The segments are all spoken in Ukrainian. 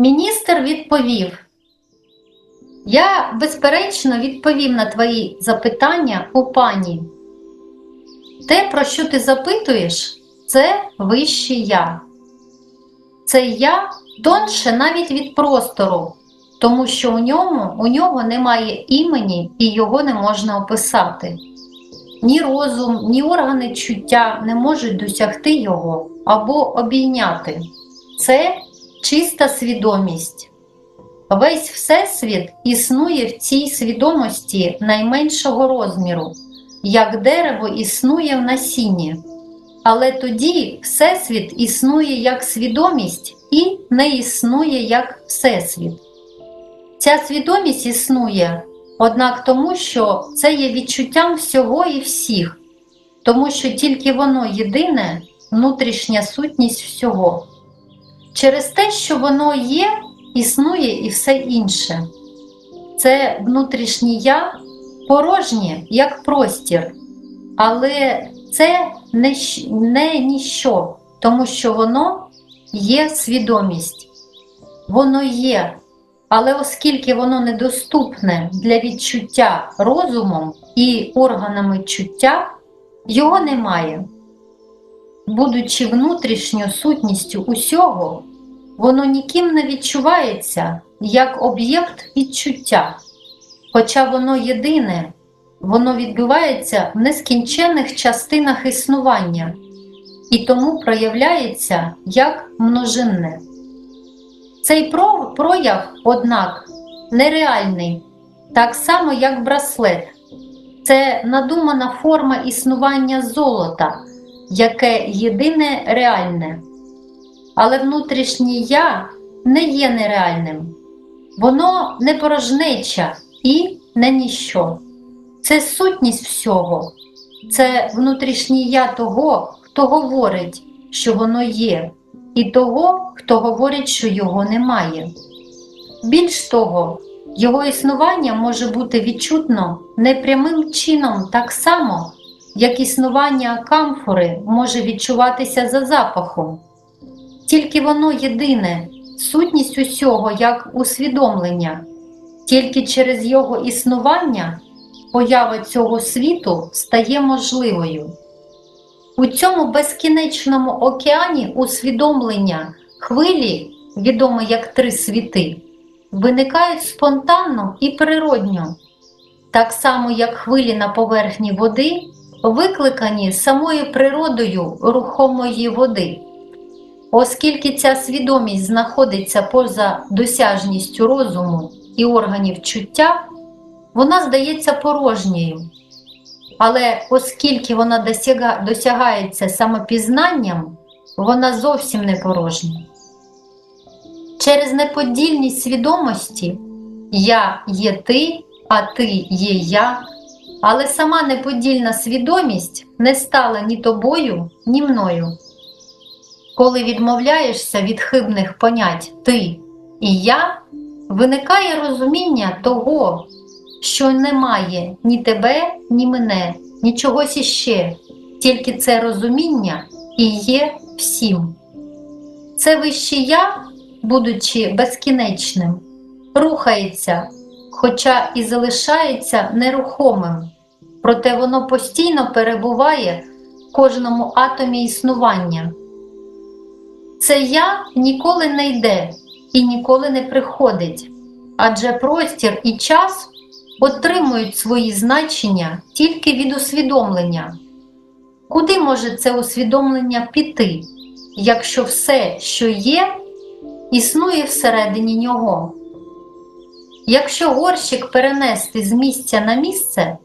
Міністр відповів: Я безперечно відповім на твої запитання у пані. Те, про що ти запитуєш, це вище я. Це я тонше навіть від простору, тому що у ньому у нього немає імені і його не можна описати. Ні розум, ні органи чуття не можуть досягти його або обійняти. Це чиста свідомість. Весь Всесвіт існує в цій свідомості найменшого розміру, як дерево існує в насінні. Але тоді Всесвіт існує як свідомість і не існує як Всесвіт. Ця свідомість існує, однак тому, що це є відчуттям всього і всіх, тому що тільки воно єдине, внутрішня сутність всього. Через те, що воно є, існує і все інше. Це внутрішнє я порожнє, як простір, але це не, не ніщо, тому що воно є свідомість. Воно є, але оскільки воно недоступне для відчуття розумом і органами чуття, його немає. Будучи внутрішньою сутністю усього, воно ніким не відчувається як об'єкт відчуття, хоча воно єдине, воно відбувається в нескінченних частинах існування і тому проявляється як множинне. Цей прояв, однак, нереальний, так само як браслет. Це надумана форма існування золота, яке єдине реальне. Але внутрішнє я не є нереальним. Воно не порожнеча і не ніщо. Це сутність всього, це внутрішнє я того, хто говорить, що воно є, і того, хто говорить, що його немає. Більш того, його існування може бути відчутно непрямим чином так само, як існування камфори може відчуватися за запахом. Тільки воно єдине, сутність усього як усвідомлення, тільки через його існування поява цього світу стає можливою. У цьому безкінечному океані усвідомлення хвилі, відомі як три світи, виникають спонтанно і природньо, так само як хвилі на поверхні води, викликані самою природою рухомої води. Оскільки ця свідомість знаходиться поза досяжністю розуму і органів чуття, вона здається порожньою. Але оскільки вона досяга, досягається самопізнанням, вона зовсім не порожня. Через неподільність свідомості я є ти, а ти є я, але сама неподільна свідомість не стала ні тобою, ні мною. Коли відмовляєшся від хибних понять ти і я, виникає розуміння того, що немає ні тебе, ні мене, ні чогось іще, тільки це розуміння і є всім. Це вище я, будучи безкінечним, рухається, хоча і залишається нерухомим, проте воно постійно перебуває в кожному атомі існування. Це я ніколи не йде і ніколи не приходить, адже простір і час отримують свої значення тільки від усвідомлення. Куди може це усвідомлення піти, якщо все, що є, існує всередині нього? Якщо горщик перенести з місця на місце,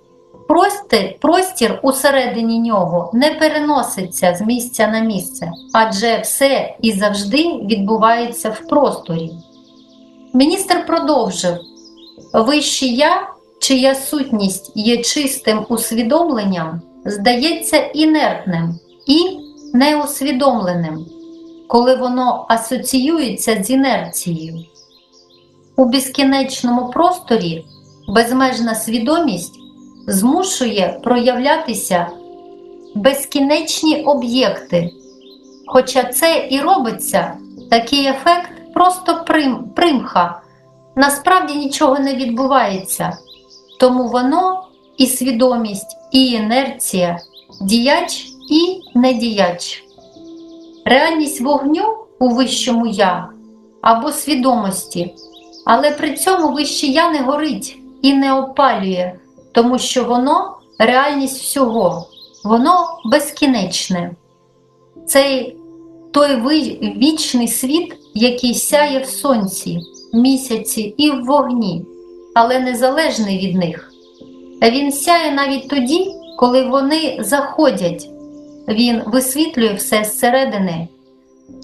простір, простір усередині нього не переноситься з місця на місце, адже все і завжди відбувається в просторі. Міністр продовжив: Вище я, чия сутність є чистим усвідомленням, здається інертним і неусвідомленим, коли воно асоціюється з інерцією. У безкінечному просторі безмежна свідомість змушує проявлятися безкінечні об'єкти. Хоча це і робиться, такий ефект просто прим, примха. Насправді нічого не відбувається. Тому воно і свідомість, і інерція, діяч і недіяч. Реальність вогню у вищому я або свідомості, але при цьому вище я не горить і не опалює, тому що воно реальність всього, воно безкінечне. Цей той вічний світ, який сяє в сонці, місяці і в вогні, але незалежний від них. Він сяє навіть тоді, коли вони заходять. Він висвітлює все зсередини.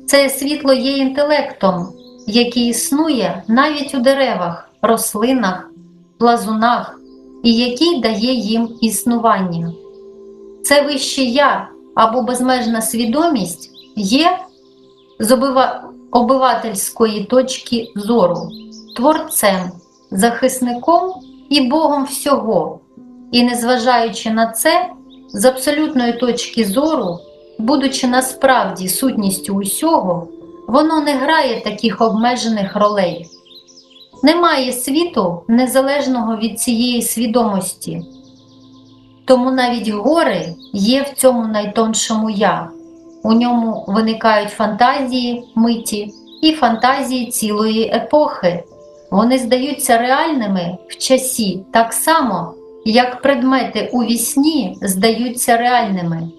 Це світло є інтелектом, який існує навіть у деревах, рослинах, плазунах і який дає їм існування. Це вище я або безмежна свідомість є з обивательської точки зору, творцем, захисником і Богом всього. І незважаючи на це, з абсолютної точки зору, будучи насправді сутністю усього, воно не грає таких обмежених ролей. Немає світу незалежного від цієї свідомості. Тому навіть гори є в цьому найтоншому я. У ньому виникають фантазії миті і фантазії цілої епохи. Вони здаються реальними в часі так само, як предмети у вісні здаються реальними.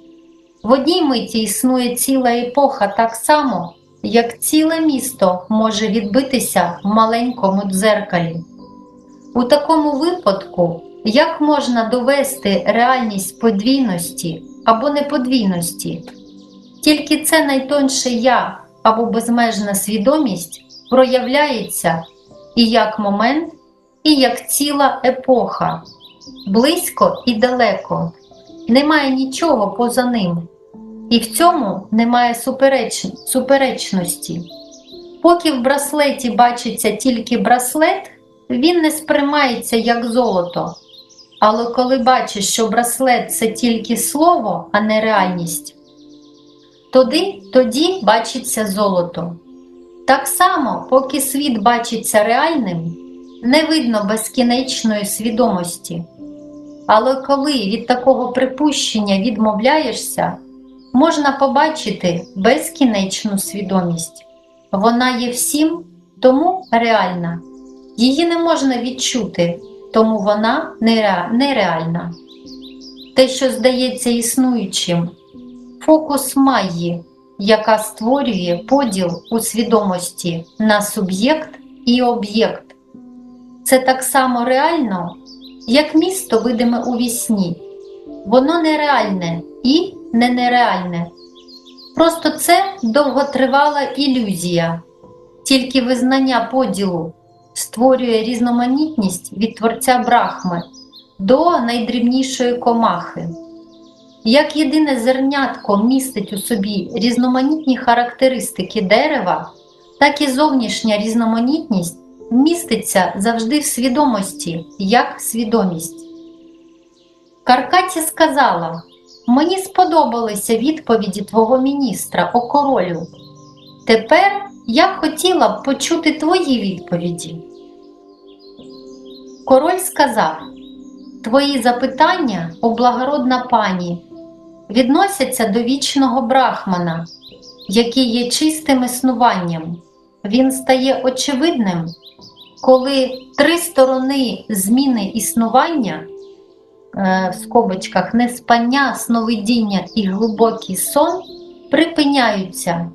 В одній миті існує ціла епоха так само, як ціле місто може відбитися в маленькому дзеркалі. У такому випадку, як можна довести реальність подвійності або неподвійності? Тільки це найтонше я або безмежна свідомість проявляється і як момент, і як ціла епоха, близько і далеко. Немає нічого поза ним, і в цьому немає супереч... суперечності. Поки в браслеті бачиться тільки браслет, він не сприймається як золото. Але коли бачиш, що браслет це тільки слово, а не реальність, тоді, тоді бачиться золото. Так само, поки світ бачиться реальним, не видно безкінечної свідомості. Але коли від такого припущення відмовляєшся, можна побачити безкінечну свідомість. Вона є всім, тому реальна. Її не можна відчути, тому вона нереальна. Те, що здається існуючим, фокус Майї, яка створює поділ у свідомості на суб'єкт і об'єкт. Це так само реально, як місто видиме у вісні. Воно нереальне і не нереальне. Просто це довготривала ілюзія, тільки визнання поділу створює різноманітність від творця брахми до найдрібнішої комахи. Як єдине зернятко містить у собі різноманітні характеристики дерева, так і зовнішня різноманітність міститься завжди в свідомості, як свідомість. Каркаті сказала: Мені сподобалися відповіді твого міністра, о королю. Тепер я б хотіла б почути твої відповіді. Король сказав: Твої запитання, о благородна пані, відносяться до вічного брахмана, який є чистим існуванням. Він стає очевидним, коли три сторони зміни існування в скобочках неспання, сновидіння і глибокий сон припиняються,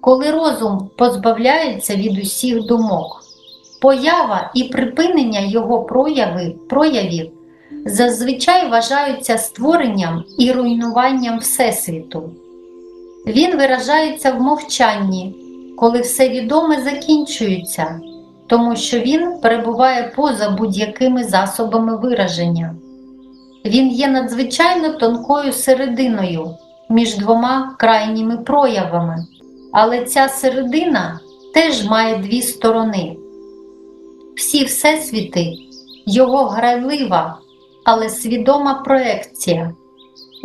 коли розум позбавляється від усіх думок. Поява і припинення його прояви, проявів зазвичай вважаються створенням і руйнуванням Всесвіту. Він виражається в мовчанні, коли все відоме закінчується, тому що він перебуває поза будь-якими засобами вираження. Він є надзвичайно тонкою серединою між двома крайніми проявами, але ця середина теж має дві сторони. Всі всесвіти його грайлива, але свідома проекція.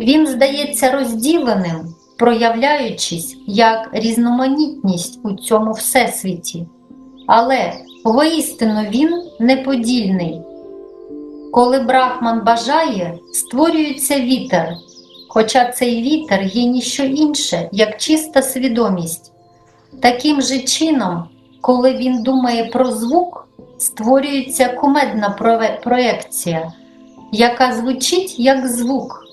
Він здається розділеним, проявляючись як різноманітність у цьому всесвіті. Але воістину він неподільний. Коли Брахман бажає, створюється вітер, хоча цей вітер є ніщо інше, як чиста свідомість. Таким же чином, коли він думає про звук, створюється кумедна проекція, яка звучить як звук,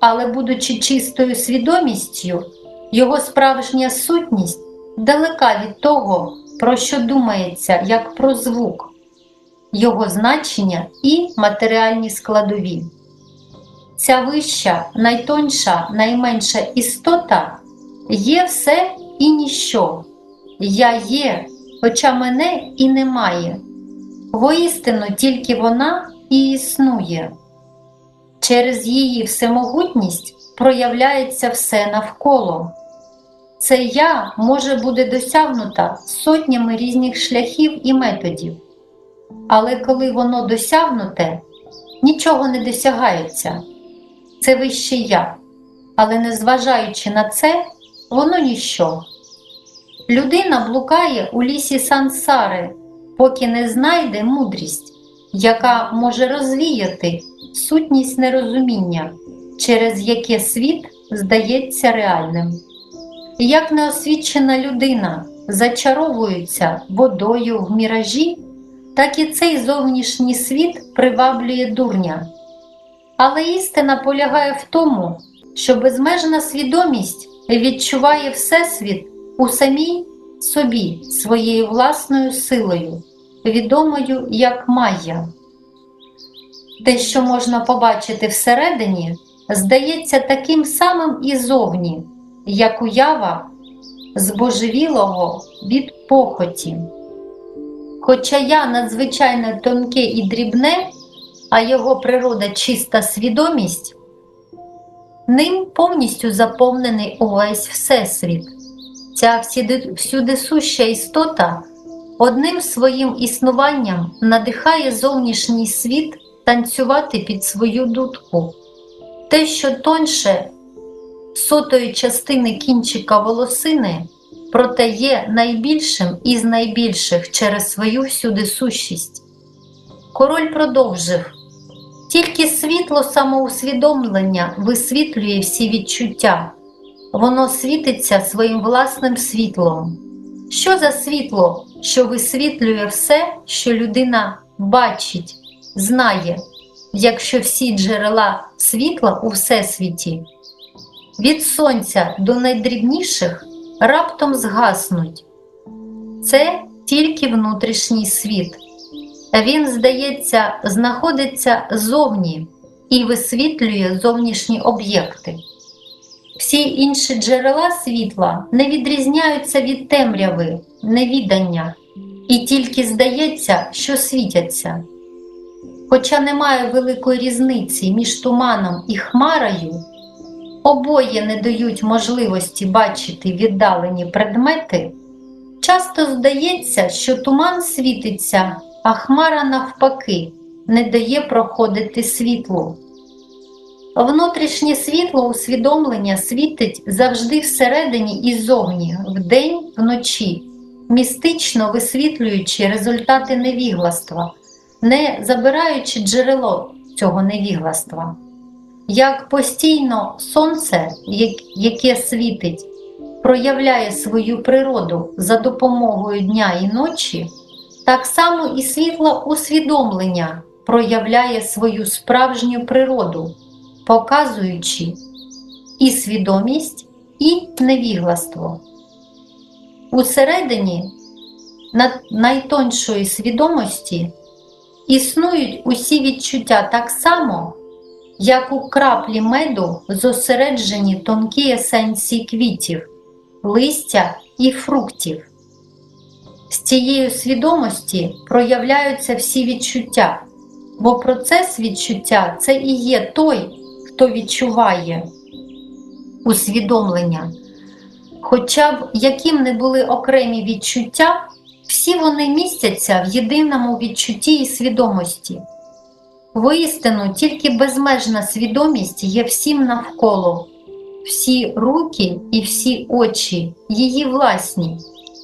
але, будучи чистою свідомістю, його справжня сутність далека від того, про що думається як про звук, його значення і матеріальні складові. Ця вища, найтонша, найменша істота є все і ніщо. Я є, хоча мене і немає. Воістину тільки вона і існує. Через її всемогутність проявляється все навколо. Це я може бути досягнута сотнями різних шляхів і методів. Але коли воно досягнуте, нічого не досягається. Це вище я. Але незважаючи на це, воно ніщо. Людина блукає у лісі сансари, поки не знайде мудрість, яка може розвіяти сутність нерозуміння, через яке світ здається реальним. Як неосвічена людина зачаровується водою в міражі, так і цей зовнішній світ приваблює дурня. Але істина полягає в тому, що безмежна свідомість відчуває Всесвіт у самій собі своєю власною силою, відомою як Майя. Те, що можна побачити всередині, здається таким самим і зовні, як уява збожевілого від похоті. Хоча я надзвичайно тонке і дрібне, а його природа чиста свідомість, ним повністю заповнений увесь Всесвіт. Ця всюдисуща істота одним своїм існуванням надихає зовнішній світ танцювати під свою дудку. Те, що тоньше сотої частини кінчика волосини, проте є найбільшим із найбільших через свою всюдисущість. Король продовжив. Тільки світло самоусвідомлення висвітлює всі відчуття. Воно світиться своїм власним світлом. Що за світло, що висвітлює все, що людина бачить, знає, якщо всі джерела світла у всесвіті від сонця до найдрібніших раптом згаснуть. Це тільки внутрішній світ. Він, здається, знаходиться зовні і висвітлює зовнішні об'єкти. Всі інші джерела світла не відрізняються від темряви, невідання, і тільки здається, що світяться. Хоча немає великої різниці між туманом і хмарою, обоє не дають можливості бачити віддалені предмети, часто здається, що туман світиться, а хмара навпаки не дає проходити світлу. Внутрішнє світло усвідомлення світить завжди всередині і зовні, вдень, вночі, містично висвітлюючи результати невігластва, не забираючи джерело цього невігластва. Як постійно сонце, яке світить, проявляє свою природу за допомогою дня і ночі, так само і світло усвідомлення проявляє свою справжню природу, показуючи і свідомість, і невігластво. Усередині найтоншої свідомості існують усі відчуття так само, як у краплі меду зосереджені тонкі есенції квітів, листя і фруктів. З цією свідомості проявляються всі відчуття, бо процес відчуття це і є той, хто відчуває усвідомлення. Хоча б яким не були окремі відчуття, всі вони містяться в єдиному відчутті і свідомості. Воістину, тільки безмежна свідомість є всім навколо, всі руки і всі очі її власні,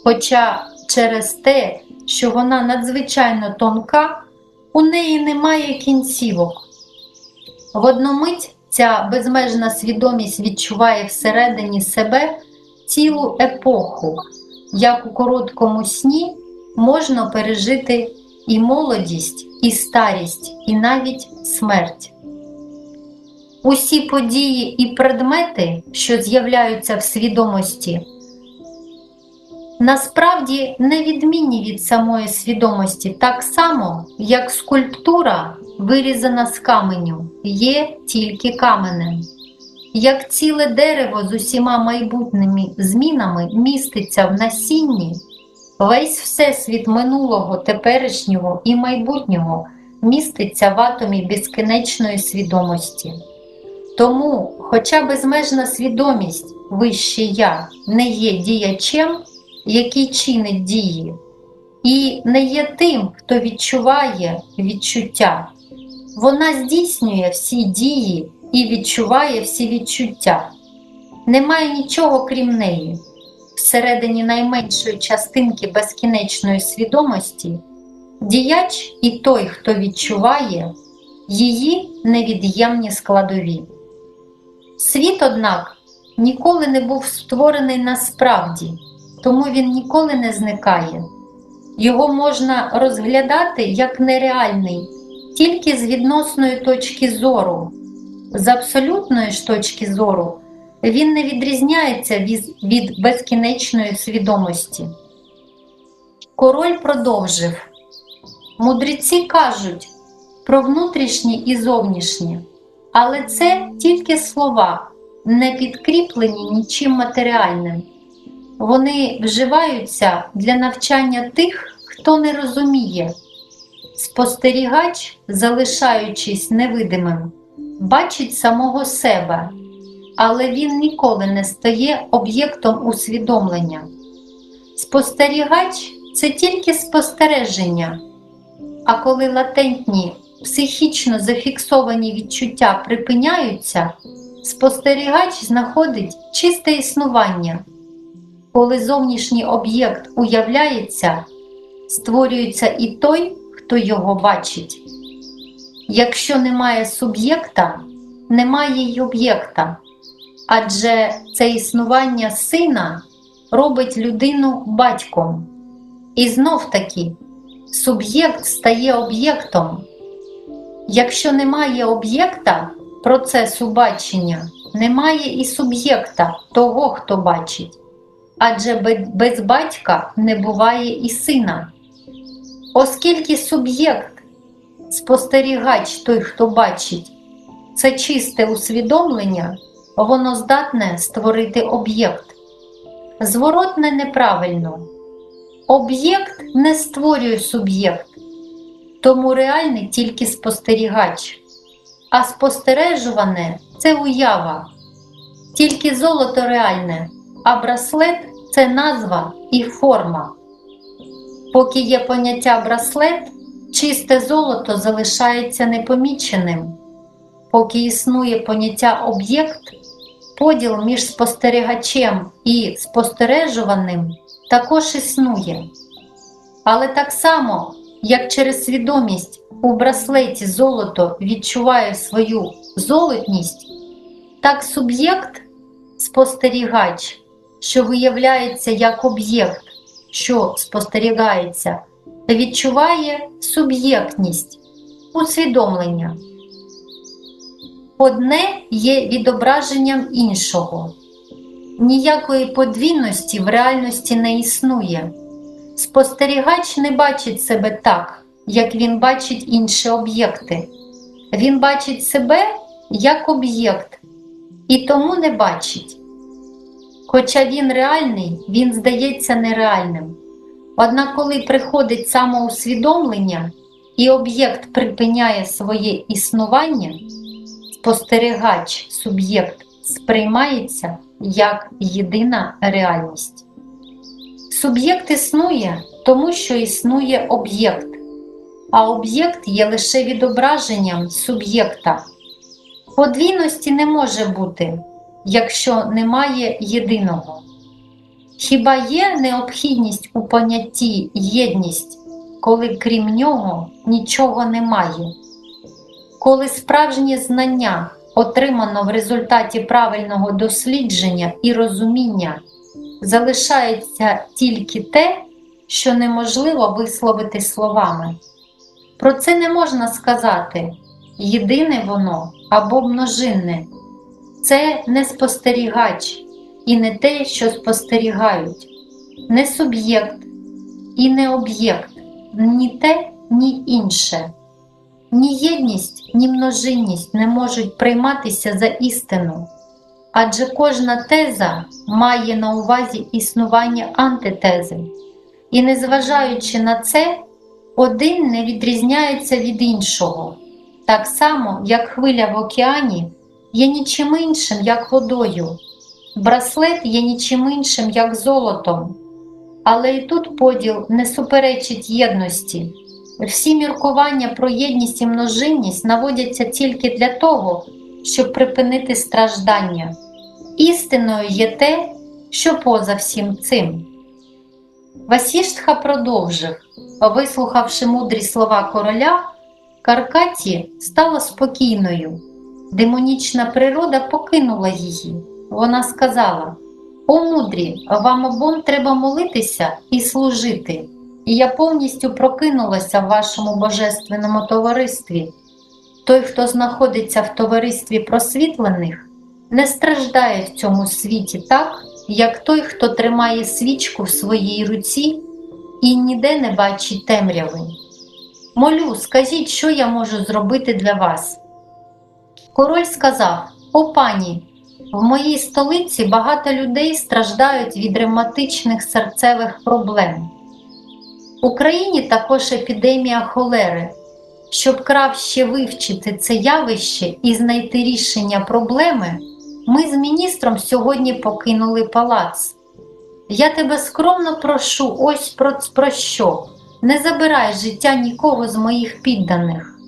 хоча через те, що вона надзвичайно тонка, у неї немає кінцівок. В одну мить ця безмежна свідомість відчуває всередині себе цілу епоху, як у короткому сні можна пережити і молодість, і старість, і навіть смерть. Усі події і предмети, що з'являються в свідомості, насправді не відмінні від самої свідомості, так само, як скульптура, вирізана з каменю, є тільки каменем. Як ціле дерево з усіма майбутніми змінами міститься в насінні, весь всесвіт минулого, теперішнього і майбутнього міститься в атомі безкінечної свідомості. Тому, хоча безмежна свідомість вище я не є діячем, який чинить дії, і не є тим, хто відчуває відчуття, вона здійснює всі дії і відчуває всі відчуття. Немає нічого крім неї. Всередині найменшої частинки безкінечної свідомості діяч і той, хто відчуває її невід'ємні складові. Світ, однак, ніколи не був створений насправді, тому він ніколи не зникає. Його можна розглядати як нереальний тільки з відносної точки зору. З абсолютної ж точки зору він не відрізняється від, безкінечної свідомості. Король продовжив: Мудреці кажуть про внутрішнє і зовнішнє, але це тільки слова, не підкріплені нічим матеріальним. Вони вживаються для навчання тих, хто не розуміє. Спостерігач, залишаючись невидимим, бачить самого себе, але він ніколи не стає об'єктом усвідомлення. Спостерігач це тільки спостереження, а коли латентні, психічно зафіксовані відчуття припиняються, спостерігач знаходить чисте існування. Коли зовнішній об'єкт уявляється, створюється і той, хто його бачить. Якщо немає суб'єкта, немає й об'єкта, адже це існування сина робить людину батьком. І знов таки суб'єкт стає об'єктом. Якщо немає об'єкта процесу бачення, немає і суб'єкта того, хто бачить. Адже без батька не буває і сина. Оскільки суб'єкт, спостерігач той, хто бачить, це чисте усвідомлення, воно здатне створити об'єкт. Зворотне неправильно. Об'єкт не створює суб'єкт, тому реальний тільки спостерігач, а спостережуване це уява, тільки золото реальне, а браслет це назва і форма. Поки є поняття браслет, чисте золото залишається непоміченим. Поки існує поняття об'єкт, поділ між спостерігачем і спостережуваним також існує. Але так само, як через свідомість у браслеті золото відчуває свою золотність, так суб'єкт, спостерігач, що виявляється як об'єкт, що спостерігається, відчуває суб'єктність, усвідомлення. Одне є відображенням іншого. Ніякої подвійності в реальності не існує. Спостерігач не бачить себе так, як він бачить інші об'єкти. Він бачить себе як об'єкт і тому не бачить. Хоча він реальний, він здається нереальним. Однак, коли приходить самоусвідомлення і об'єкт припиняє своє існування, спостерігач, суб'єкт сприймається як єдина реальність. Суб'єкт існує, тому що існує об'єкт, а об'єкт є лише відображенням суб'єкта. Подвійності не може бути, якщо немає єдиного? Хіба є необхідність у понятті єдність, коли крім нього нічого немає? Коли справжнє знання отримано в результаті правильного дослідження і розуміння, залишається тільки те, що неможливо висловити словами. Про це не можна сказати єдине воно або множинне. Це не спостерігач і не те, що спостерігають, не суб'єкт і не об'єкт, ні те, ні інше. Ні єдність, ні множинність не можуть прийматися за істину, адже кожна теза має на увазі існування антитези, і незважаючи на це, один не відрізняється від іншого, так само, як хвиля в океані є нічим іншим, як водою, браслет є нічим іншим, як золотом. Але і тут поділ не суперечить єдності. Всі міркування про єдність і множинність наводяться тільки для того, щоб припинити страждання. Істиною є те, що поза всім цим. Васіштха продовжив, вислухавши мудрі слова короля, Каркаті стала спокійною. Демонічна природа покинула її. Вона сказала: О мудрі, вам обом треба молитися і служити і я повністю прокинулася в вашому божественному товаристві. Той, хто знаходиться в товаристві просвітлених, не страждає в цьому світі так, як той, хто тримає свічку в своїй руці і ніде не бачить темряви. Молю, скажіть, що я можу зробити для вас. Король сказав: О пані, в моїй столиці багато людей страждають від ревматичних серцевих проблем. Україні також епідемія холери. Щоб краще вивчити це явище і знайти рішення проблеми, ми з міністром сьогодні покинули палац. Я тебе скромно прошу ось про, про що. Не забирай життя нікого з моїх підданих.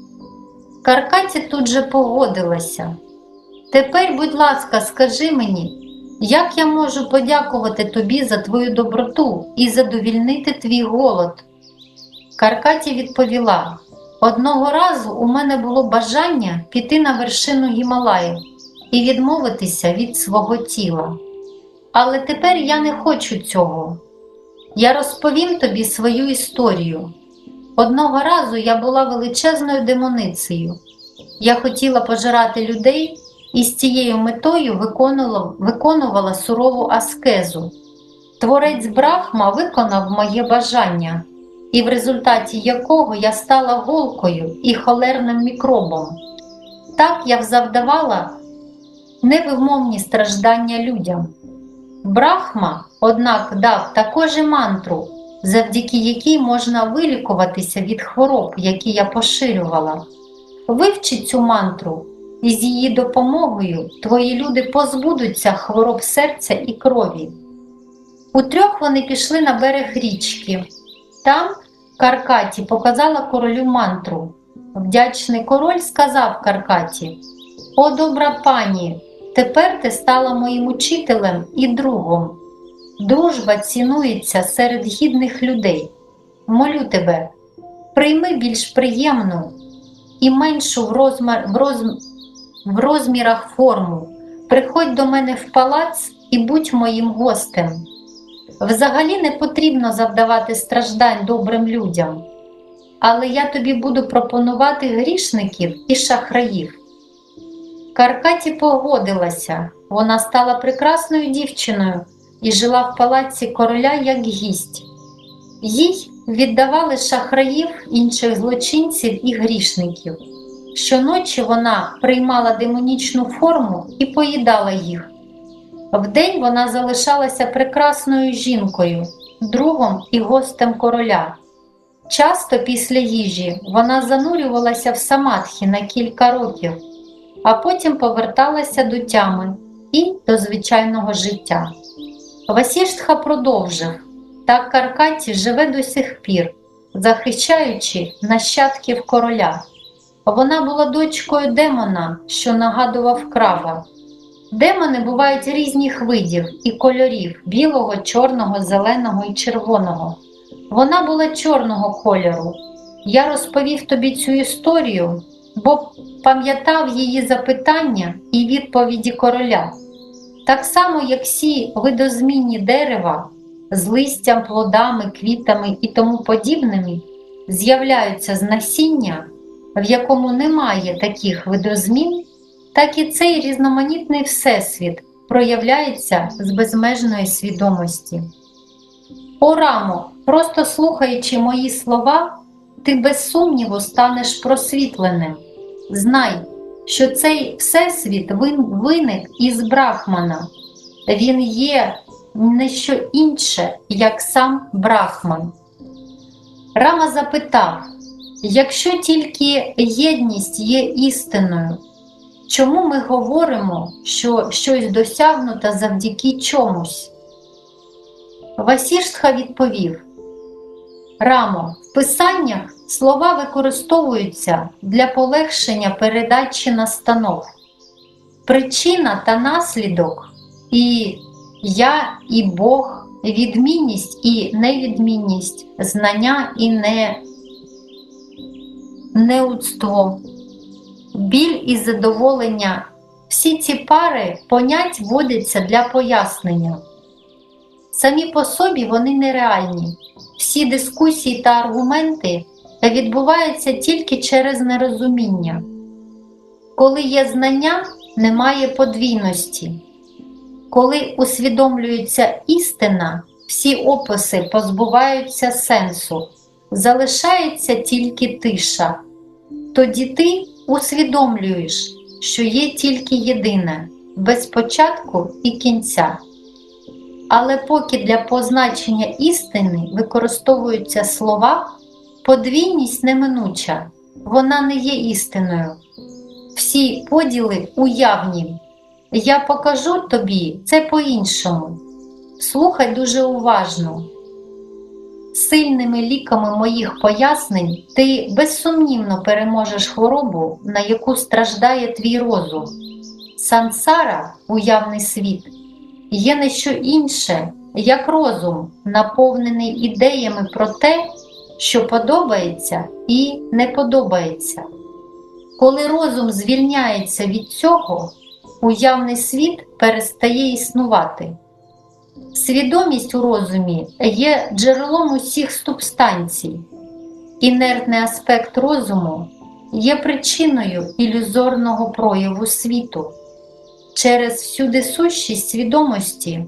Каркаті тут же погодилася. Тепер, будь ласка, скажи мені, як я можу подякувати тобі за твою доброту і задовільнити твій голод? Каркаті відповіла: Одного разу у мене було бажання піти на вершину Гімалаїв і відмовитися від свого тіла. Але тепер я не хочу цього. Я розповім тобі свою історію. Одного разу я була величезною демоницею. Я хотіла пожирати людей і з цією метою виконувала, виконувала сурову аскезу. Творець Брахма виконав моє бажання, і в результаті якого я стала голкою і холерним мікробом. Так я завдавала невимовні страждання людям. Брахма, однак, дав також і мантру, завдяки якій можна вилікуватися від хвороб, які я поширювала. Вивчи цю мантру, і з її допомогою твої люди позбудуться хвороб серця і крові. Утрьох вони пішли на берег річки. Там Каркаті показала королю мантру. Вдячний король сказав Каркаті: О, добра пані! Тепер ти стала моїм учителем і другом. Дружба цінується серед гідних людей. Молю тебе, прийми більш приємну і меншу в, розмір, в, роз, в розмірах форму. Приходь до мене в палац і будь моїм гостем. Взагалі не потрібно завдавати страждань добрим людям, але я тобі буду пропонувати грішників і шахраїв. Каркаті погодилася, вона стала прекрасною дівчиною і жила в палаці короля як гість. Їй віддавали шахраїв інших злочинців і грішників. Щоночі вона приймала демонічну форму і поїдала їх. Вдень вона залишалася прекрасною жінкою, другом і гостем короля. Часто після їжі вона занурювалася в самадхі на кілька років, а потім поверталася до тями і до звичайного життя. Васіштха продовжив так Каркаті живе до сих пір, захищаючи нащадків короля. Вона була дочкою демона, що нагадував краба. Демони бувають різних видів і кольорів білого, чорного, зеленого і червоного. Вона була чорного кольору. Я розповів тобі цю історію, бо пам'ятав її запитання і відповіді короля. Так само, як всі видозмінні дерева з листям, плодами, квітами і тому подібними з'являються з насіння, в якому немає таких видозмін, так і цей різноманітний всесвіт проявляється з безмежної свідомості. О, Рамо, просто слухаючи мої слова, ти без сумніву станеш просвітленим. Знай, що цей всесвіт виник із Брахмана. Він є не що інше, як сам Брахман. Рама запитав: якщо тільки єдність є істиною, чому ми говоримо, що щось досягнуто завдяки чомусь? Васіштха відповів: Рамо, в писаннях слова використовуються для полегшення передачі настанов. Причина та наслідок і я, і Бог, відмінність і невідмінність, знання і не... неудство, біль і задоволення. Всі ці пари понять вводяться для пояснення. Самі по собі вони нереальні. Всі дискусії та аргументи відбуваються тільки через нерозуміння. Коли є знання, немає подвійності. Коли усвідомлюється істина, всі описи позбуваються сенсу, залишається тільки тиша. Тоді ти усвідомлюєш, що є тільки єдине, без початку і кінця. Але поки для позначення істини використовуються слова, подвійність неминуча, вона не є істиною. Всі поділи уявні. Я покажу тобі це по-іншому. Слухай дуже уважно. Сильними ліками моїх пояснень ти безсумнівно переможеш хворобу, на яку страждає твій розум. Сансара, уявний світ, є не що інше, як розум, наповнений ідеями про те, що подобається і не подобається. Коли розум звільняється від цього, уявний світ перестає існувати. Свідомість у розумі є джерелом усіх субстанцій. Інертний аспект розуму є причиною ілюзорного прояву світу. Через всюдисущість свідомості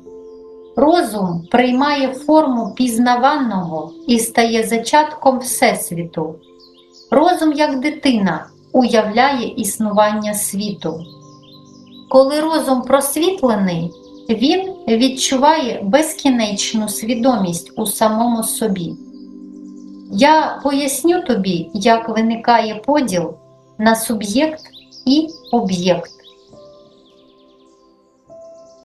розум приймає форму пізнаваного і стає зачатком Всесвіту. Розум, як дитина, уявляє існування світу. Коли розум просвітлений, він відчуває безкінечну свідомість у самому собі. Я поясню тобі, як виникає поділ на суб'єкт і об'єкт.